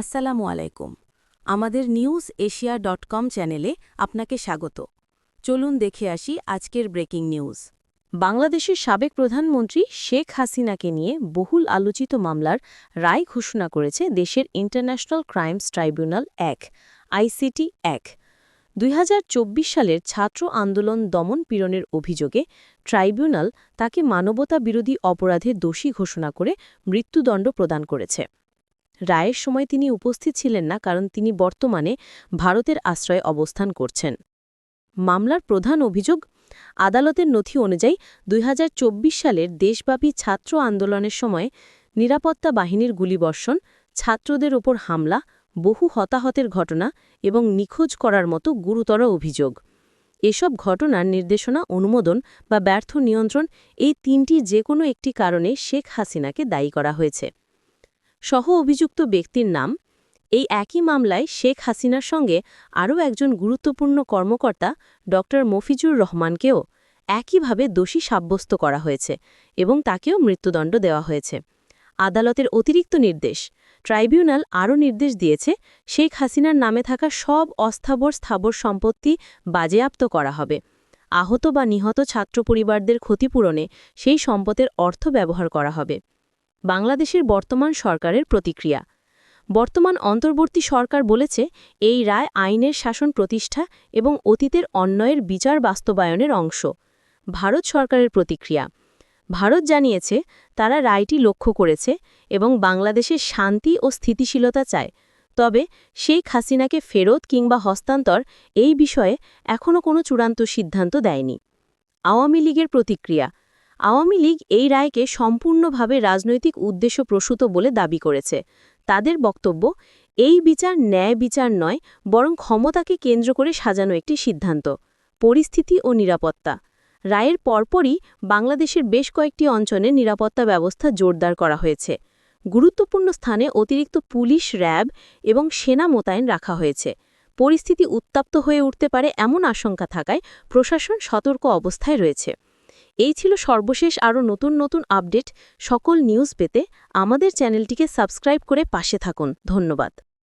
আসসালামু আলাইকুম। আমাদের নিউজ এশিয়া ডট কম চ্যানেলে আপনাকে স্বাগত। চলুন দেখে আসি আজকের ব্রেকিং নিউজ। বাংলাদেশের সাবেক প্রধানমন্ত্রী শেখ হাসিনাকে নিয়ে বহুল আলোচিত মামলার রায় ঘোষণা করেছে দেশের ইন্টারন্যাশনাল ক্রাইমস ট্রাইব্যুনাল এক, আইসিটি এক। দুই সালের ছাত্র আন্দোলন দমন পীড়নের অভিযোগে ট্রাইব্যুনাল তাকে মানবতা বিরোধী অপরাধে দোষী ঘোষণা করে মৃত্যুদণ্ড প্রদান করেছে। রায়ের সময় তিনি উপস্থিত ছিলেন না কারণ তিনি বর্তমানে ভারতের আশ্রয়ে অবস্থান করছেন। মামলার প্রধান অভিযোগ, আদালতের নথি অনুযায়ী দুই হাজার চব্বিশ সালের দেশব্যাপী ছাত্র আন্দোলনের সময় নিরাপত্তা বাহিনীর গুলিবর্ষণ, ছাত্রদের ওপর হামলা, বহু হতাহতের ঘটনা এবং নিখোঁজ করার মতো গুরুতর অভিযোগ। এসব ঘটনার নির্দেশনা, অনুমোদন বা ব্যর্থ নিয়ন্ত্রণ এই তিনটি যে কোনো একটি কারণে শেখ হাসিনাকে দায়ী করা হয়েছে। সহ অভিযুক্ত ব্যক্তির নাম। এই একই মামলায় শেখ হাসিনার সঙ্গে আরও একজন গুরুত্বপূর্ণ কর্মকর্তা ড মফিজুর রহমানকেও একইভাবে দোষী সাব্যস্ত করা হয়েছে এবং তাকেও মৃত্যুদণ্ড দেওয়া হয়েছে। আদালতের অতিরিক্ত নির্দেশ। ট্রাইব্যুনাল আরও নির্দেশ দিয়েছে, শেখ হাসিনার নামে থাকা সব অস্থাবর স্থাবর সম্পত্তি বাজেয়াপ্ত করা হবে। আহত বা নিহত ছাত্র পরিবারদের ক্ষতিপূরণে সেই সম্পদের অর্থ ব্যবহার করা হবে। বাংলাদেশের বর্তমান সরকারের প্রতিক্রিয়া। বর্তমান অন্তর্বর্তী সরকার বলেছে, এই রায় আইনের শাসন প্রতিষ্ঠা এবং অতীতের অন্যয়ের বিচার বাস্তবায়নের অংশ। ভারত সরকারের প্রতিক্রিয়া। ভারত জানিয়েছে, তারা রায়টি লক্ষ্য করেছে এবং বাংলাদেশের শান্তি ও স্থিতিশীলতা চায়। তবে শেখ হাসিনাকে ফেরত কিংবা হস্তান্তর এই বিষয়ে এখনও কোনো চূড়ান্ত সিদ্ধান্ত দেয়নি। আওয়ামী লীগের প্রতিক্রিয়া। আওয়ামী লীগ এই রায়কে সম্পূর্ণভাবে রাজনৈতিক উদ্দেশ্য প্রসূত বলে দাবি করেছে। তাদের বক্তব্য, এই বিচার ন্যায় বিচার নয়, বরং ক্ষমতাকে কেন্দ্র করে সাজানো একটি সিদ্ধান্ত, পরিস্থিতি ও নিরাপত্তা। রায়ের পরপরই বাংলাদেশের বেশ কয়েকটি অঞ্চলে নিরাপত্তা ব্যবস্থা জোরদার করা হয়েছে। গুরুত্বপূর্ণ স্থানে অতিরিক্ত পুলিশ র্যাব এবং সেনা মোতায়েন রাখা হয়েছে। পরিস্থিতি উত্তাপ্ত হয়ে উঠতে পারে এমন আশঙ্কা থাকায় প্রশাসন সতর্ক অবস্থায় রয়েছে। এই ছিল সর্বশেষ আরও নতুন নতুন আপডেট। সকল নিউজ পেতে আমাদের চ্যানেলটিকে সাবস্ক্রাইব করে পাশে থাকুন। ধন্যবাদ।